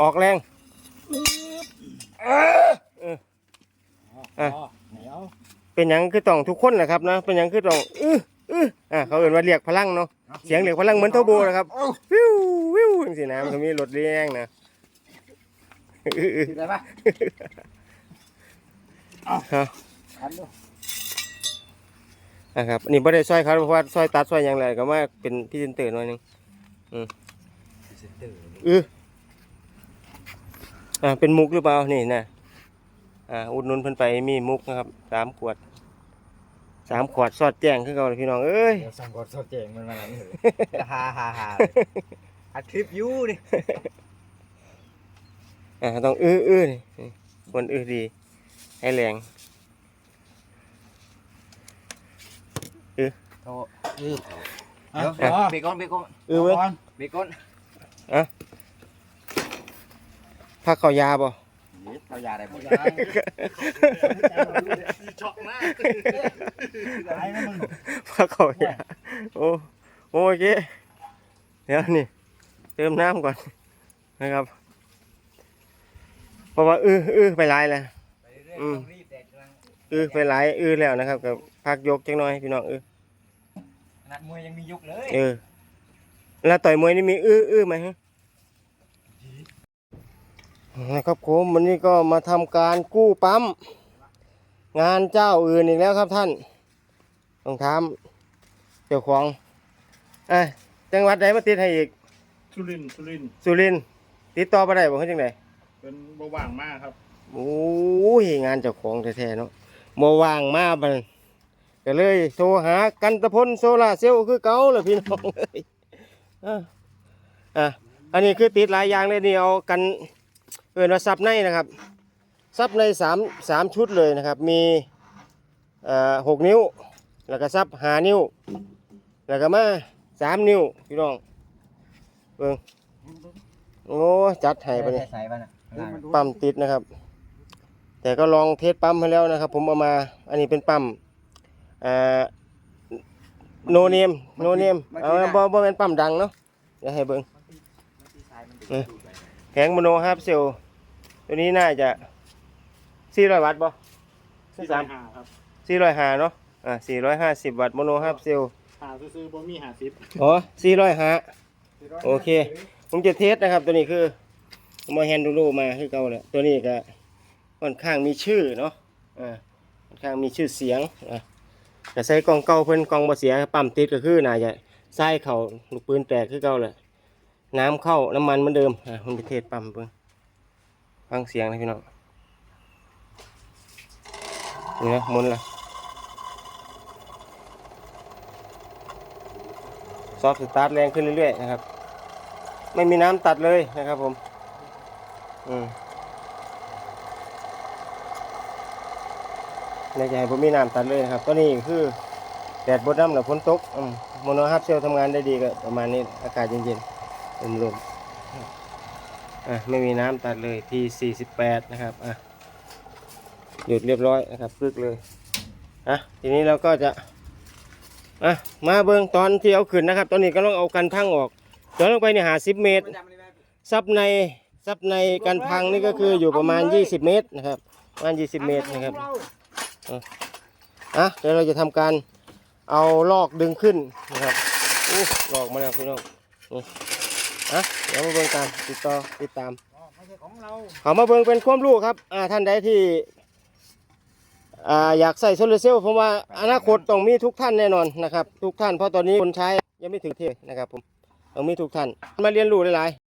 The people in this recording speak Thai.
ออกแรงเออเอออะเหนียวเป็นหยังคือต้องทุกคนแหละครับนะเป็นหยังคือต้องอื้ออื้ออ่าเขาเอ่นว่าเรียกพลังเนาะเสียงเรียกพลังเหมือนเทอร์โบนะครับวิววิวจังซี่นะมันก็มีรถเรียงนะอื้ออื้อติดได้ปะครับอันดูนะครับอันนี่บ่ได้ซอยเขาเพราะว่าซอยตัดซอยหยังไรก็มาเป็นพรี่เซนเตอร์หน่อยหนึงเซ็นเตอร์อื้ ออ่าเป็นมุกหรือเปล่านี่นะอ่าอุดหนุนเพิ่นไปมีมุกนะครับสามขวดสามขวดสอดแจ้งคือเก่าเลยพี่น้องเอ้ยเดี๋ยวสั่งกดสดเจงมันมาแล้วนี่ฮ่าฮ่าฮ่าอัดคลิปอยูนี่อ่าต้องอื้ออื้อนี่นี่คนอื้อดี ให้แรง โทษอือเดี๋ยวเดี๋ยวเบรกก่อนเบรกก่อนอื้อเว้ย เบรกก่อน พักเขายาบ่เอายาได้หมดช็อกมากไอ้นะมึงพักเขายาโอ้โอเคเดี๋ยวนี่เติมน้ำก่อนนะครับเพราะว่าอื้ออื้อไปหลายแล้วไปเรื่อยอืมๆรีบแดกกำลังอื้อไปหลายอื้อแล้วนะครับกับพักยกจังหน่อยพี่น้องอื้อขนาดมวยยังมียุกเลยเออแล้วต่อยมวยนี่มีอื้ออื้อไหมฮะ นะครับผมวันนี้ก็มาทำการกู้ปั๊ม งานเจ้าอื่นอีกแล้วครับท่านต้องถามเจ้าของเอ้ยจังหวัดไหนมาติดให้อีก สุรินทร์สุรินทร์สุรินทร์ติดต่อไปได้บ่คือจังไดเป็นเบาหว่างมากครับโอ้ยงานเจ้าของแท้ๆเนาะบ่ว่างมาบัดก็เลยโทรหากันตะพลโซล่าร์เซลล์คือเก่าเลยพี่น้องเอ้ยอะอะอันนี้คือติดหลายอย่างเลยนี่เอากัน เอิ้นว่าซับในนะครับซับในสามสามชุดเลยนะครับ มีเอ่อหกนิ้ว แล้วก็ซับห้านิ้ว แล้วก็มาสามนิ้วพี่น้องเบิ่งโอ้จัดให้ไปเลยใส่ๆป่ะน่ะปั๊มติดนะครับ แต่ก็ลองเทสปั๊มให้แล้วนะครับ ผมเอามาอันนี้เป็นปั๊มโนเนมโนเนมเอาบ่บ่เป็นปั๊มดังเนาะเดี๋ยวให้เบิ่งเออ แผงโมโนฮาร์ปเซลตัวนี้น่าจะ400วัตต์บ่ที่สามหาครับ405เนาะอ่า450วัตต์โมโนฮาร์ปเซลหาซื้อๆบ่มีหาซิปอ๋อ405โอเค ผมจะเทสนะครับ ตัวนี้คือผมเอาแฮนดูโรมาคือเก่าแหละตัวนี้ก็ค่อนข้างมีชื่อเนาะอ่าค่อนข้างมีชื่อเสียงอะแต่ใส่กล่องเก่าเพิ่นกล่องบ่เสียปั๊มติดก็คือน่าจะใส่เข่าลูกปืนแตกคือเก่าแหละ น้ำเข้าน้ำมันเหมือนเดิมอะมจะเทสปั๊มเพิ่งฟังเสียงนะพี่น้องนี่นะมุนละซอฟต์สตาร์ทแรงขึ้นเรื่อยๆนะครับ ไม่มีน้ำตัดเลยนะครับผม อืมในใจผมมีน้ำตัดเลยนะครับ ก็นี่คือแดดบดน้ำหรือฝนตกมโมโนฮับเซลทำงานได้ดีก็ประมาณนี้อากาศเย็นๆ ลมอะไม่มีน้ำตัดเลย P48 นะครับอะหยุดเรียบร้อยนะครับพึกเลยอะทีนี้เราก็จะอะมาเบิ่งตอนที่เอาขึ้นนะครับ ตอนนี้ก็ต้องเอากันพังออกย้อนลงไปเนี่ยหาสิบเมตร ซับในซับในการพังนี่ก็คืออยู่ประมาณ20เมตรนะครับประมาณ20เมตรนะครับอะเดี๋ยวเราจะทำการเอาลอกดึงขึ้นนะครับอู้ลอกมาแล้วพี่น้อง นี่อะเดี๋ยวมาเบิ่งกันติดต่อติดตามไม่ใช่ของเราเขามาเบิ่งเป็นความรู้ครับอ่าท่านใดที่อ่าอยากใส่โซลาร์เซลล์ผมว่าอนาคตต้องมีทุกท่านแน่นอนนะครับ ทุกท่านเพราะตอนนี้คนใช้ยังไม่ถึงเทนะครับผมต้องมีทุกท่านมาเรียนรู้หลายๆ